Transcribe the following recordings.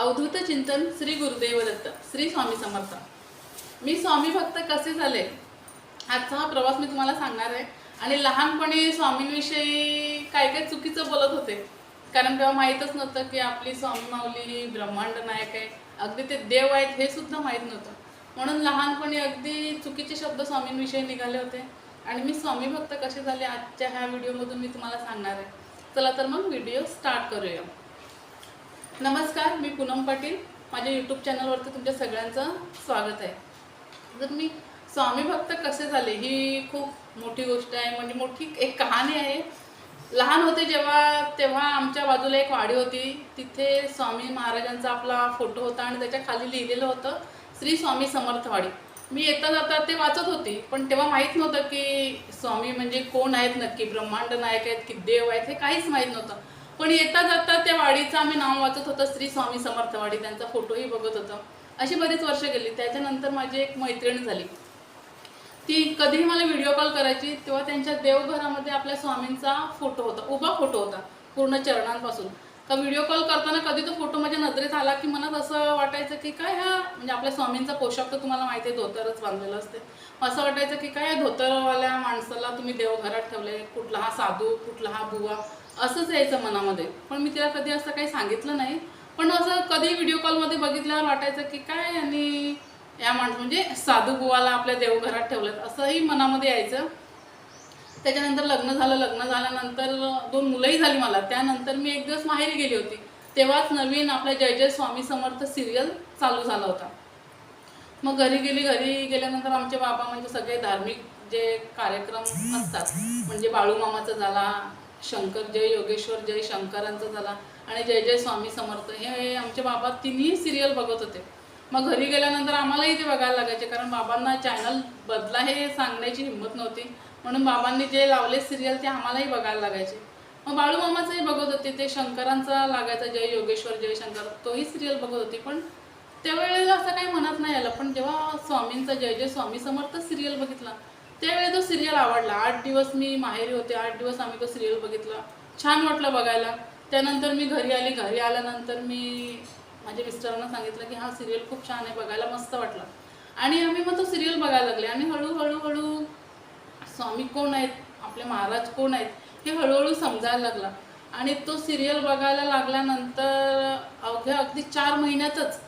अवधूत चिंतन श्री गुरुदेव दत्त श्री स्वामी समर्थ. मी स्वामी भक्त कसे झाले? आजचा हा प्रवास मी तुम्हाला सांगणार आहे. आणि लहानपणी स्वामींविषयी काय काय चुकीचं बोलत होते. कारण तेव्हा माहीतच नव्हतं की आपली स्वामी माऊली ही ब्रह्मांड नायक आहे. अगदी ते देव आहेत हे सुद्धा माहीत नव्हतं. म्हणून लहानपणी अगदी चुकीचे शब्द स्वामींविषयी निघाले होते. आणि मी स्वामी भक्त कसे झाले आजच्या ह्या व्हिडिओमधून मी तुम्हाला सांगणार आहे. चला तर मग व्हिडिओ स्टार्ट करूया. नमस्कार मी पूनम पाटील. माझ्या यूट्यूब चॅनलवरती तुमच्या सगळ्यांचं स्वागत आहे. तर मी स्वामी भक्त कसे झाले ही खूप मोठी गोष्ट आहे. म्हणजे मोठी एक कहाणी आहे. लहान होते जेव्हा तेव्हा आमच्या बाजूला एक वाडी होती. तिथे स्वामी महाराजांचा आपला फोटो होता आणि त्याच्याखाली लिहिलेलं होतं श्री स्वामी समर्थवाडी मी येता जाता ते वाचत होती पण तेव्हा माहीत नव्हतं की स्वामी म्हणजे कोण आहेत नक्की ब्रह्मांड नायक आहेत की देव आहेत हे काहीच माहीत नव्हतं. पण येता जाता त्या वाडीचं आम्ही नाव वाचत होतं श्री स्वामी समर्थवाडी त्यांचा फोटोही बघत होतो. अशी बरीच वर्ष गेली. त्याच्यानंतर माझी एक मैत्रीण झाली. ती कधीही मला व्हिडिओ कॉल करायची तेव्हा त्यांच्या देवघरामध्ये आपल्या स्वामींचा फोटो होता उभा फोटो होता पूर्ण चरणांपासून. तर व्हिडिओ कॉल करताना कधी तो फोटो माझ्या नजरेत आला की मनात असं वाटायचं की काय हा म्हणजे आपल्या स्वामींचा पोशाख तर तुम्हाला माहिती आहे धोतरच बांधलेलं असते. असं वाटायचं की काय धोतरवाल्या माणसाला तुम्ही देवघरात ठेवले कुठला हा साधू कुठला हा बुवा. असंच यायचं मनामध्ये. पण मी तिला कधी असं काही सांगितलं नाही. पण असं कधी व्हिडिओ कॉलमध्ये बघितल्यावर वाटायचं की काय आणि या माणसं म्हणजे साधू बुवाला आपल्या देवघरात ठेवलं असंही मनामध्ये यायचं. त्याच्यानंतर लग्न झालं. लग्न झाल्यानंतर दोन मुलंही झाली मला. त्यानंतर मी एक दिवस माहेरी गेली होती. तेव्हाच नवीन आपल्या जय जय स्वामी समर्थ सिरियल चालू झाला होता. मग घरी गेली. घरी गेल्यानंतर आमचे बाबा म्हणजे सगळे धार्मिक जे कार्यक्रम असतात म्हणजे बाळूमामाचा झाला शंकर जय योगेश्वर जय शंकरांचा झाला. आणि जय जय स्वामी समर्थ. हे आमचे बाबा तिन्ही सिरियल बघत होते. मग घरी गेल्यानंतर आम्हालाही ते बघायला लागायचे. कारण बाबांना चॅनल बदला हे सांगण्याची हिंमत नव्हती. म्हणून बाबांनी जे लावले सिरियल ते आम्हालाही बघायला लागायचे. मग बाळूमामाचंही बघत होते. ते शंकरांचा लागायचा जय योगेश्वर जय शंकर. तोही सिरियल बघत होती. पण त्यावेळेला असं काही म्हणत नाही आलं. पण जेव्हा स्वामींचा जय जय स्वामी समर्थ सिरियल बघितला त्यावेळी तो सिरियल आवडला. आठ दिवस मी माहेरी होते. आठ दिवस आम्ही तो सिरियल बघितला. छान वाटलं बघायला. त्यानंतर मी घरी आली. घरी आल्यानंतर मी माझ्या मिस्टरांना सांगितलं की हा सिरियल खूप छान आहे. बघायला मस्त वाटला. आणि आम्ही मग तो सिरियल बघायला लागले. आणि हळूहळू हळू स्वामी कोण आहेत? आपले महाराज कोण आहेत? हे हळूहळू समजायला लागला. आणि तो सिरियल बघायला लागल्यानंतर अवघ्या अगदी चार महिन्यातच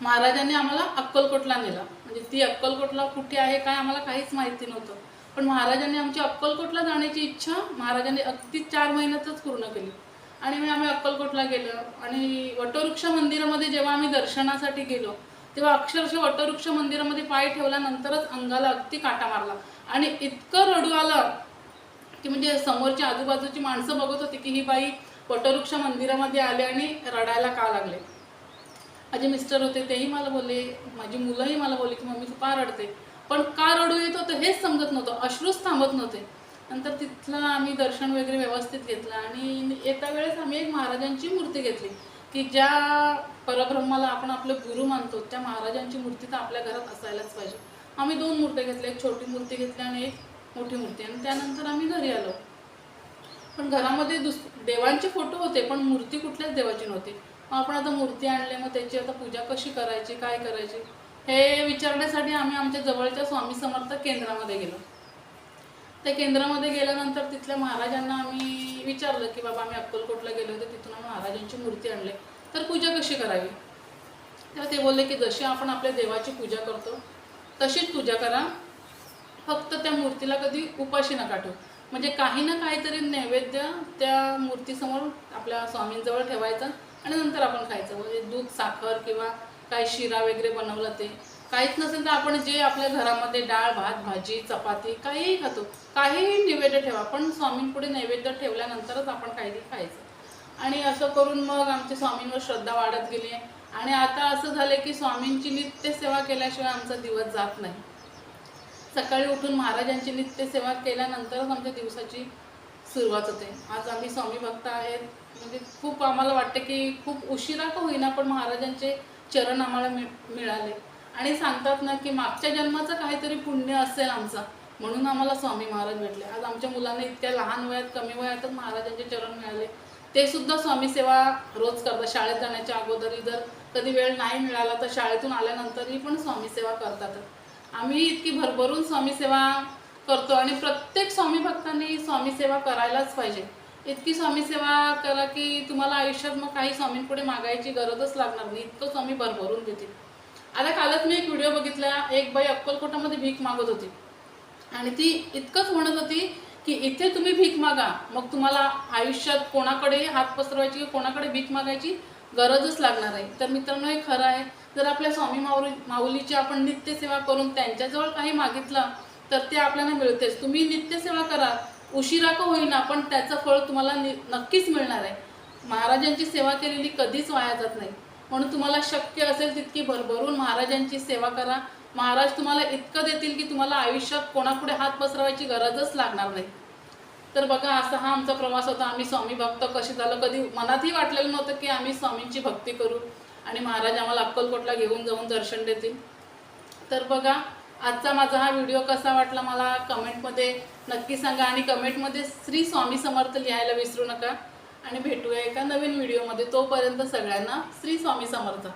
महाराजांनी आम्हाला अक्कलकोटला नेला. म्हणजे ती अक्कलकोटला कुठे आहे काय आम्हाला काहीच माहिती नव्हतं. पण महाराजांनी आमची अक्कलकोटला जाण्याची इच्छा महाराजांनी अगदी चार महिन्यातच पूर्ण केली. आणि मग आम्ही अक्कलकोटला गेलो आणि वटवृक्ष मंदिरामध्ये जेव्हा आम्ही दर्शनासाठी गेलो तेव्हा अक्षरशः वटवृक्ष मंदिरामध्ये पाय ठेवल्यानंतरच अंगाला अगदी काटा मारला. आणि इतकं रडू आलं की म्हणजे समोरची आजूबाजूची माणसं बघत होती की ही बाई वटवृक्ष मंदिरामध्ये आले आणि रडायला का लागले. माझे मिस्टर होते तेही मला बोलले माझी मुलंही मला बोलली की मम्मी तू का रडते? पण का रडू येत होतं हेच समजत नव्हतं अश्रूच थांबत नव्हते. नंतर तिथलं आम्ही दर्शन वगैरे व्यवस्थित घेतलं आणि येत्या वेळेस आम्ही एक महाराजांची मूर्ती घेतली की ज्या परब्रह्माला आपण आपलं गुरु मानतो त्या महाराजांची मूर्ती तर आपल्या घरात असायलाच पाहिजे. आम्ही दोन मूर्त्या घेतल्या एक छोटी मूर्ती घेतली आणि एक मोठी मूर्ती आणि त्यानंतर आम्ही घरी आलो. पण घरामध्ये दुस देवांचे फोटो होते पण मूर्ती कुठल्याच देवाची नव्हती. आपण आता मूर्ती आणले मग त्याची आता पूजा कशी करायची काय करायची? हे विचारण्यासाठी आम्ही आमच्या जवळच्या स्वामी समर्थ केंद्रामध्ये गेलो. त्या केंद्रामध्ये गेल्यानंतर तिथल्या महाराजांना आम्ही विचारलं की बाबा आम्ही अक्कलकोटला गेलो होतो तिथून आम्ही महाराजांची मूर्ती आणली. तर पूजा कशी करावी? तेव्हा ते बोलले की जशी आपण आपल्या देवाची पूजा करतो तशीच पूजा करा. फक्त त्या मूर्तीला कधी उपाशी नका ठेवू. म्हणजे काही ना काहीतरी नैवेद्य त्या मूर्तीसमोर आपल्या स्वामींजवळ ठेवायचा. आणि नंतर आपण खायचं. म्हणजे दूध साखर किंवा काही शिरा वगैरे बनवलं ते. काहीच नसेल तर आपण जे आपल्या घरामध्ये डाळ भात भाजी चपाती काहीही खातो. काहीही नैवेद्य ठेवा. पण स्वामींपुढे नैवेद्य ठेवल्यानंतरच आपण काहीतरी खायचं. आणि असं करून मग आमच्या स्वामींवर श्रद्धा वाढत गेली आणि आता असं झालं की स्वामींची नित्य सेवा केल्याशिवाय आमचा दिवस जात नाही. सकाळी उठून महाराजांची नित्य सेवा केल्यानंतरच आमच्या दिवसाची सुरुवात होते. आज आम्ही स्वामी भक्त आहेत. म्हणजे खूप आम्हाला वाटतं की खूप उशिरा का होईना पण महाराजांचे चरण आम्हाला मि मिळाले. आणि सांगतात ना की मागच्या जन्माचं काहीतरी पुण्य असेल आमचा म्हणून आम्हाला स्वामी महाराज भेटले. आज आमच्या मुलांना इतक्या लहान वयात कमी वयातच महाराजांचे चरण मिळाले. ते सुद्धा स्वामी सेवा रोज करतात. शाळेत जाण्याच्या अगोदरही जर कधी वेळ नाही मिळाला तर शाळेतून आल्यानंतरही पण स्वामी सेवा करतात. आम्ही इतकी भरभरून स्वामी सेवा करतो आणि प्रत्येक स्वामी भक्तांनी स्वामी सेवा करायलाच पाहिजे. इतकी स्वामी सेवा करा की तुम्हाला आयुष्यात मग काही स्वामींपुढे मागायची गरजच लागणार नाही. इतकं स्वामी भरभरून देतील आता कालच मी एक व्हिडिओ बघितला. एक बाई अक्कलकोटामध्ये भीक मागत होती. आणि ती इतकंच म्हणत होती की इथे तुम्ही भीक मागा. मग तुम्हाला आयुष्यात कोणाकडे हात पसरवायची किंवा कोणाकडे भीक मागायची गरजच लागणार आहे तर मित्रांनो हे खरं आहे. जर आपल्या स्वामी माऊली माऊलीची आपण नित्यसेवा करून त्यांच्याजवळ काही मागितलं तर ते आपल्याला मिळतेच. तुम्ही नित्यसेवा करा. उशिरा का होईना पण त्याचं फळ तुम्हाला नि- नक्कीच मिळणार आहे. महाराजांची सेवा केलेली कधीच वाया जात नाही. म्हणून तुम्हाला शक्य असेल तितकी भरभरून महाराजांची सेवा करा. महाराज तुम्हाला इतकं देतील की तुम्हाला आयुष्यात कोणापुढे हात पसरवायची गरजच लागणार नाही. तर बघा असा हा आमचा प्रवास होता. आम्ही स्वामी भक्त. कसे झालं? कधी मनातही वाटलेलं नव्हतं की आम्ही स्वामींची भक्ती करू. आणि महाराज आम्हाला अक्कलकोटला घेऊन जाऊन दर्शन देतील. तर बघा आजचा माझा हा व्हिडिओ कसा वाटला मला कमेंटमध्ये नक्की सांगा आणि कमेंटमध्ये श्री स्वामी समर्थ लिहायला विसरू नका. आणि भेटूया एका नवीन व्हिडिओमध्ये तोपर्यंत सगळ्यांना श्री स्वामी समर्थ.